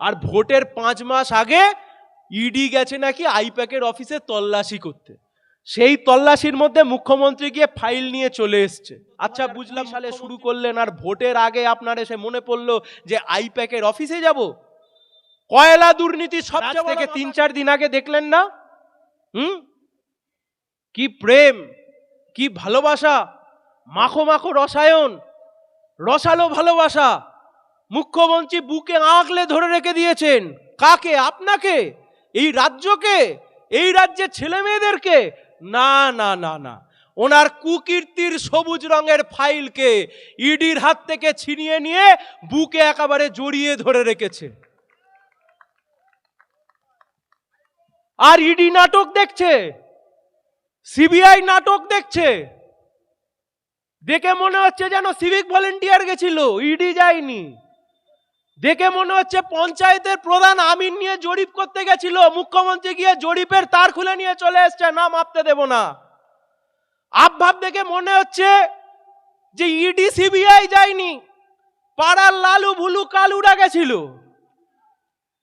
আর ভোটের পাঁচ মাস আগে ইডি গেছে নাকি আইপ্যাকের অফিসে তল্লাশি করতে। সেই তল্লাশির মধ্যে মুখ্যমন্ত্রী গিয়ে ফাইল নিয়ে চলে এসছে। আচ্ছা বুঝলাম সালে শুরু করলেন আর ভোটের আগে আপনার এসে মনে পড়ল যে আইপ্যাকের অফিসে যাব? কয়লা দুর্নীতি সব থেকে তিন চার দিন আগে দেখলেন না? হুম? কি প্রেম কি ভালোবাসা মাখো মাখো রসায়ন রসালো ভালোবাসা। মুখ্যমন্ত্রী বুকে আঁকলে ধরে রেখে দিয়েছেন। কাকে? আপনাকে? এই রাজ্যকে? এই রাজ্যের ছেলে মেয়েদেরকে না না না না। ওনার কুকীর্তির সবুজ রঙের ফাইলকে ইডির হাত থেকে ছিনিয়ে নিয়ে বুকে একেবারে জড়িয়ে ধরে রেখেছে। আর ইডি নাটক দেখছে? সিবিআই নাটক দেখছে? দেখে মনে হচ্ছে যেন সিভিক ভলেন্টিয়ার গেছিল, ইডি যায়নি। দেখে মনে হচ্ছে পঞ্চায়েতের প্রধান আমিন নিয়ে জরিপ করতে গেছিল। মুখ্যমন্ত্রী গিয়ে জরিপের তার খুলে নিয়ে চলে এসছে না মাপতে দেব না। আবভাব দেখে মনে হচ্ছে যে ইডি, সিবিআই যায়নি, পাড়ার লালু ভুলু কালুরা গেছিল।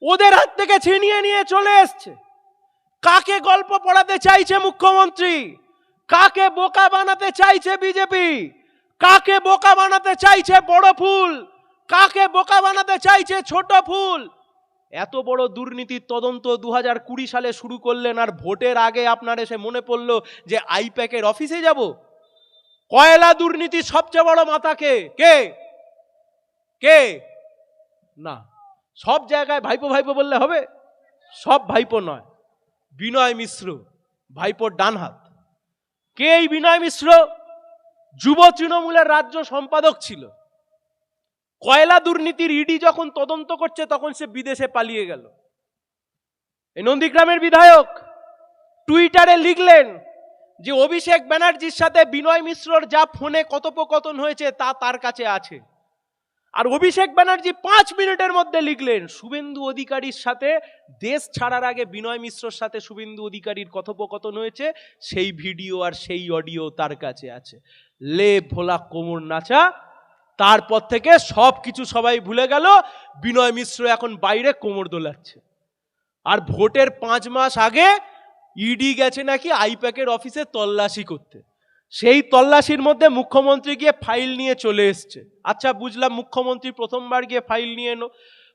ওদের হাত থেকে ছিনিয়ে নিয়ে চলে এসছে। কাকে গল্প পড়াতে চাইছে মুখ্যমন্ত্রী? কাকে বোকা বানাতে চাইছে বিজেপি? কাকে বোকা বানাতে চাইছে বড় ফুল? কাকে বোকা বানাতে চাইছে ছোট ফুল? এত বড় দুর্নীতির তদন্ত দু হাজার কুড়ি সালে শুরু করলেন আর ভোটের আগে আপনার এসে মনে পড়ল যে আইপ্যাকের অফিসে যাব? কয়লা দুর্নীতির সবচেয়ে বড় মাথাকে? কে? কে? না, সব জায়গায় ভাইপো ভাইপো বললে হবে। সব ভাইপো নয়, বিনয় মিশ্র, ভাইপোর ডান হাত কে এই বিনয় মিশ্র? যুব তৃণমূলের রাজ্য সম্পাদক ছিল। কয়লা দুর্নীতির ইডি যখন তদন্ত করছে, তখন সে বিদেশে পালিয়ে গেল। এই নন্দীগ্রামের বিধায়ক টুইটারে লিখলেন যে, অভিষেক ব্যানার্জির সাথে বিনয় মিশ্রর যা ফোনে কথোপকথন হয়েছে, তা তার কাছে আছে। আর অভিষেক ব্যানার্জি পাঁচ মিনিটের মধ্যে লিখলেন, শুভেন্দু অধিকারীর সাথে, দেশ ছাড়ার আগে বিনয় মিশ্রর সাথে শুভেন্দু অধিকারীর কথোপকথন হয়েছে, সেই ভিডিও আর সেই অডিও তার কাছে আছে। লে ভোলা কোমর নাচা তারপর থেকে সব কিছু সবাই ভুলে গেল, বিনয় মিশ্র এখন বাইরে কোমর দোলাচ্ছে। আর ভোটের পাঁচ মাস আগে ইডি গেছে নাকি আইপ্যাকের অফিসে তল্লাশি করতে। সেই তল্লাশির মধ্যে মুখ্যমন্ত্রী গিয়ে ফাইল নিয়ে চলে এসছে। আচ্ছা বুঝলাম মুখ্যমন্ত্রী প্রথমবার গিয়ে ফাইল নিয়ে এনো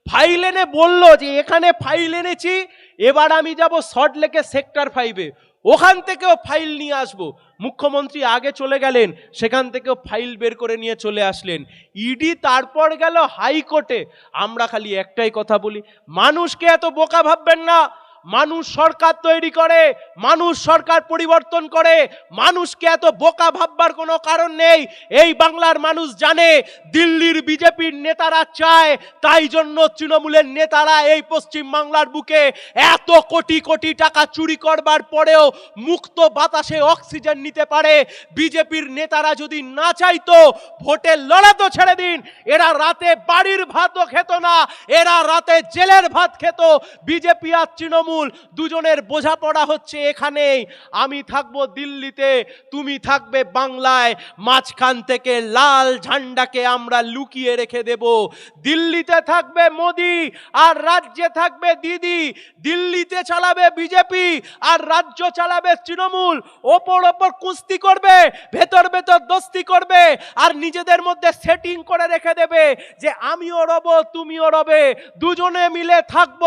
ফাইল এনে বলল যে, এখানে ফাইল এনেছি, এবার আমি যাব সল্ট লেকে সেক্টর ফাইভে ওখান থেকেও ফাইল নিয়ে আসব। মুখ্যমন্ত্রী আগে চলে গেলেন, সেখান থেকেও ফাইল বের করে নিয়ে চলে আসলেন। ইডি তারপর গেল হাইকোর্টে। আমরা খালি একটাই কথা বলি, মানুষকে এত বোকা ভাববেন না। মানুষ সরকার তৈরি করে, মানুষ সরকার পরিবর্তন করে, মানুষকে এত বোকা ভাববার কোনো কারণ নেই। এই বাংলার মানুষ জানে, দিল্লির বিজেপির নেতারা চায়, তাই জন্য তৃণমূলের নেতারা এই পশ্চিম বাংলার বুকে এত কোটি কোটি টাকা চুরি করবার পরেও মুক্ত বাতাসে অক্সিজেন নিতে পারে। বিজেপির নেতারা যদি না চাইতো ভোটে লড়া তো ছেড়ে দিন। এরা রাতে বাড়ির ভাতও খেত না, এরা রাতে জেলের ভাত খেত। বিজেপি আর তৃণমূল দুজনের বোঝাপড়া হচ্ছে এখানেই। আমি থাকব দিল্লিতে, তুমি থাকবে বাংলায়। মাঝখান থেকে লাল ঝান্ডাকে আমরা লুকিয়ে রেখে দেব। দিল্লিতে থাকবে মোদি, আর রাজ্যে থাকবে দিদি। দিল্লিতে চালাবে বিজেপি, আর রাজ্য চালাবে তৃণমূল। ওপর ওপর কুস্তি করবে, ভেতর ভেতর দস্তি করবে, আর নিজেদের মধ্যে সেটিং করে রেখে দেবে যে আমিও রব, তুমিও রবে। দুজনে মিলে থাকব,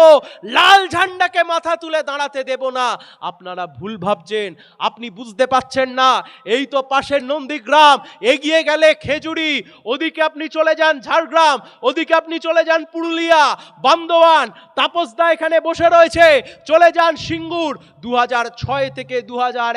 লাল ঝান্ডাকে মাথা তুলে দাঁড়াতে দেব না। আপনারা ভুল ভাবছেন, আপনি বুঝতে পাচ্ছেন না। এই তো পাশের নন্দীগ্রাম, এগিয়ে গেলে খেজুরি, ওদিকে আপনি চলে যান ঝাড়গ্রাম, ওদিকে আপনি চলে যান পুরুলিয়া, বান্দোয়ান, তাপসদা এখানে বসে রয়েছে। চলে যান সিঙ্গুর দু ছয় থেকে দু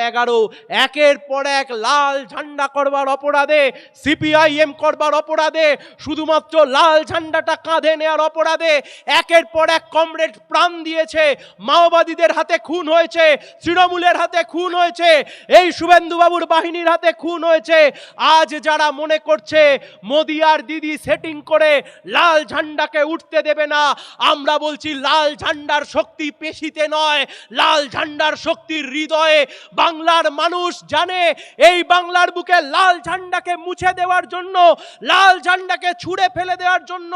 এগারো, একের পর এক লাল ঝান্ডা করবার অপরাধে, সিপিআইএম করবার অপরাধে, শুধুমাত্র লাল ঝান্ডাটা কাঁধে নেওয়ার অপরাধে, একের পর এক কমরেড প্রাণ দিয়েছে মাওবাদীদের হাতে খুন হয়েছে, তৃণমূলের হাতে খুন হয়েছে, এই শুভেন্দুবাবুর বাহিনীর হাতে খুন হয়েছে। আজ যারা মনে করছে মোদি আর দিদি সেটিং করে লাল ঝান্ডাকে উঠতে দেবে না, আমরা বলছি লাল ঝান্ডার শক্তি পেশিতে নয়, লাল ঝান্ডার শক্তির হৃদয়ে বাংলার মানুষ জানে, এই বাংলার বুকে লাল ঝান্ডাকে মুছে দেওয়ার জন্য, লাল ঝান্ডাকে ছুঁড়ে ফেলে দেওয়ার জন্য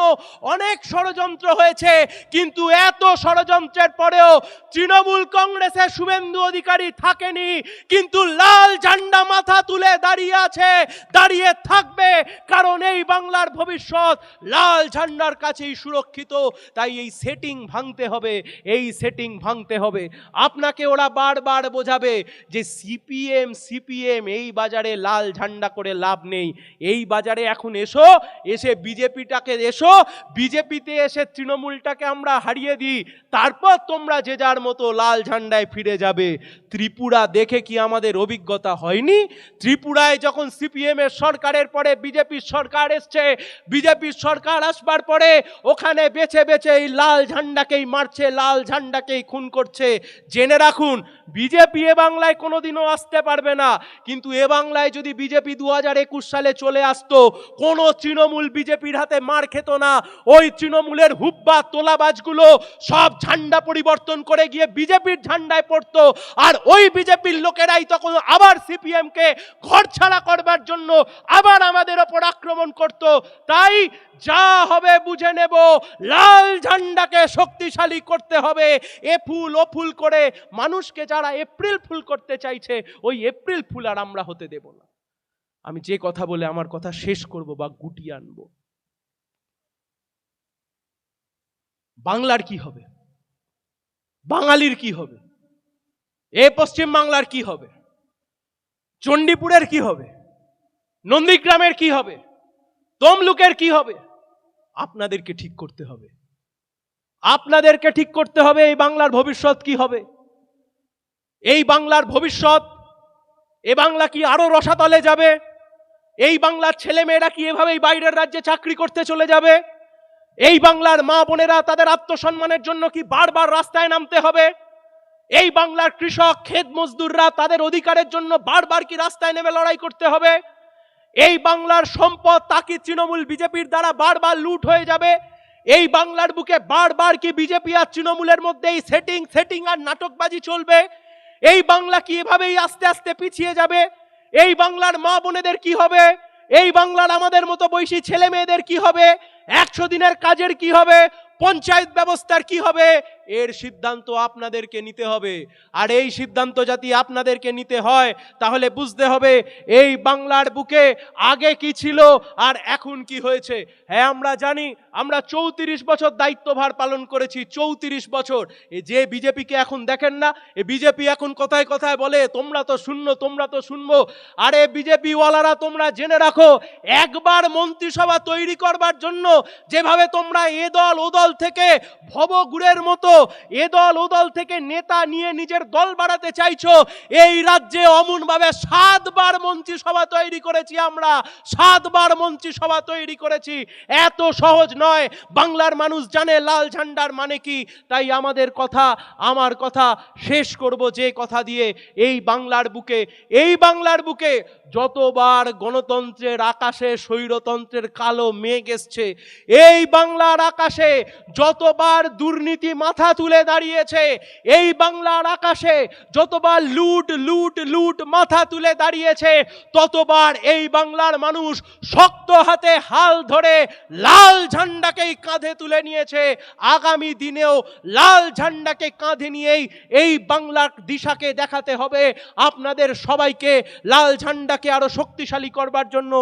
অনেক ষড়যন্ত্র হয়েছে, কিন্তু এত ষড়যন্ত্রের পরেও তৃণমূল কংগ্রেসের শুভেন্দু অধিকারী থাকেনি, কিন্তু লাল ঝান্ডা মাথা তুলে দাঁড়িয়ে আছে, দাঁড়িয়ে থাকবে, কারণ এই বাংলার ভবিষ্যৎ লাল ঝান্ডার কাছেই সুরক্ষিত, তাই এই সেটিং ভাঙতে হবে, এই সেটিং ভাঙতে হবে। আপনাকে ওরা বারবার বোঝাবে যে সিপিএম সিপিএম এই বাজারে লাল ঝান্ডা করে লাভ নেই। এই বাজারে এখন এসো, এসে বিজেপিটাকে এসো, বিজেপিতে এসে তৃণমূলটাকে আমরা হারিয়ে দিই, তারপর তোমরা যে যার মতো লাল ঝান্ডায় ফিরে যাবে। ত্রিপুরা দেখে কি আমাদের অভিজ্ঞতা হয়নি? ত্রিপুরায় যখন সিপিএম এর সরকারের পরে বিজেপির সরকার এসছে বিজেপির সরকার আসবার পরে ওখানে বেছে বেছে এই লাল ঝান্ডাকেই মারছে, লাল ঝান্ডাকেই খুন করছে। জেনে রাখুন বিজেপি এ বাংলায় কোনোদিনও আসতে পারবে না। কিন্তু এ বাংলায় যদি বিজেপি দু হাজার একুশ সালে চলে আসতো, কোনো তৃণমূল বিজেপির হাতে মার খেত না। ওই তৃণমূলের হুব্বা তোলাবাজগুলো সব ঝান্ডা পরিবর্তন করে গিয়ে বিজেপির ঝান্ডায় পড়তো। আর ওই বিজেপির লোকেরাই তখন আবার সিপিএমকে ঘর ছাড়া করবার জন্য আবার আমাদের ওপর আক্রমণ করত। তাই যা হবে বুঝে নেব, লাল ঝান্ডাকে শক্তিশালী করতে হবে। এ ফুল ও ফুল করে মানুষকে যারা এপ্রিল ফুল করতে চাইছে, ওই এপ্রিল ফুল আর আমরা হতে দেব না। আমি যে কথা বলে আমার কথা শেষ করব বা গুটিয়ে আনব। বাংলার কি হবে? বাঙালির কি হবে? এ পশ্চিম বাংলার কি হবে? চণ্ডীপুরের কি হবে? নন্দীগ্রামের কি হবে? তমলুকের কি হবে? আপনাদেরকে ঠিক করতে হবে। আপনাদেরকে ঠিক করতে হবে এই বাংলার ভবিষ্যৎ কি হবে? এই বাংলার ভবিষ্যৎ, এ বাংলা কি আরও রসাতলে যাবে? এই বাংলার ছেলে মেয়েরা কি এভাবেই বাইরের রাজ্যে চাকরি করতে চলে যাবে? এই বাংলার মা বোনেরা তাদের আত্মসম্মানের জন্য কি বারবার রাস্তায় নামতে হবে? এই বাংলার কৃষক খেত মজদুররা তাদের অধিকারের জন্য বারবার কি রাস্তায় নেমে লড়াই করতে হবে? এই বাংলার সম্পদ তাকে তৃণমূল বিজেপির দ্বারা বারবার লুট হয়ে যাবে? এই বাংলার বুকে বারবার কি বিজেপি আর তৃণমূলের মধ্যে এই সেটিং সেটিং আর নাটকবাজি চলবে? এই বাংলা কি এভাবেই আস্তে আস্তে পিছিয়ে যাবে? এই বাংলার মা বোনেদের কি হবে? এই বাংলার আমাদের মতো বয়সী ছেলে মেয়েদের কি হবে? একশো দিনের কাজের কি হবে? পঞ্চায়েত ব্যবস্থার কি হবে? এর সিদ্ধান্ত আপনাদেরকে নিতে হবে। আর এই সিদ্ধান্ত যদি আপনাদেরকে নিতে হয়, তাহলে বুঝতে হবে এই বাংলার বুকে আগে কি ছিল আর এখন কি হয়েছে। হ্যাঁ আমরা জানি, আমরা চৌত্রিশ বছর দায়িত্বভার পালন করেছি, চৌত্রিশ বছর। এ যে বিজেপিকে এখন দেখেন না, এ বিজেপি এখন কথায় কথায় বলে, তোমরা তো শূন্য, তোমরা তো শুনব আরে বিজেপি ওয়ালারা তোমরা জেনে রাখো, একবার মন্ত্রিসভা তৈরি করবার জন্য যেভাবে তোমরা এ দল, ও দল থেকে ভবগুড়ের মতো, এ দল, ও দল থেকে নেতা নিয়ে নিজের দল বাড়াতে চাইছো, এই রাজ্যে অমনভাবে সাতবার মন্ত্রিসভা তৈরি করেছি আমরা, সাতবার মন্ত্রিসভা তৈরি করেছি। এত সহজ নয়, বাংলার মানুষ জানে লাল ঝান্ডার মানে কি, তাই আমাদের কথা, আমার কথা শেষ করব যে কথা দিয়ে এই বাংলার বুকে, এই বাংলার বুকে যতবার গণতন্ত্রের আকাশে স্বৈরতন্ত্রের কালো মেঘ এসছে এই বাংলার আকাশে যতবার দুর্নীতি মাথা তুলে দাঁড়িয়েছে, এই বাংলার আকাশে যতবার লুট লুট লুট মাথা তুলে দাঁড়িয়েছে, ততবার এই বাংলার মানুষ শক্ত হাতে হাল ধরে লাল ঝান্ডাকেই কাঁধে তুলে নিয়েছে। আগামী দিনেও লাল ঝান্ডাকে কাঁধে নিয়েই এই বাংলার দিশাকে দেখাতে হবে। আপনাদের সবাইকে লাল ঝান্ডাকে আরও শক্তিশালী করবার জন্য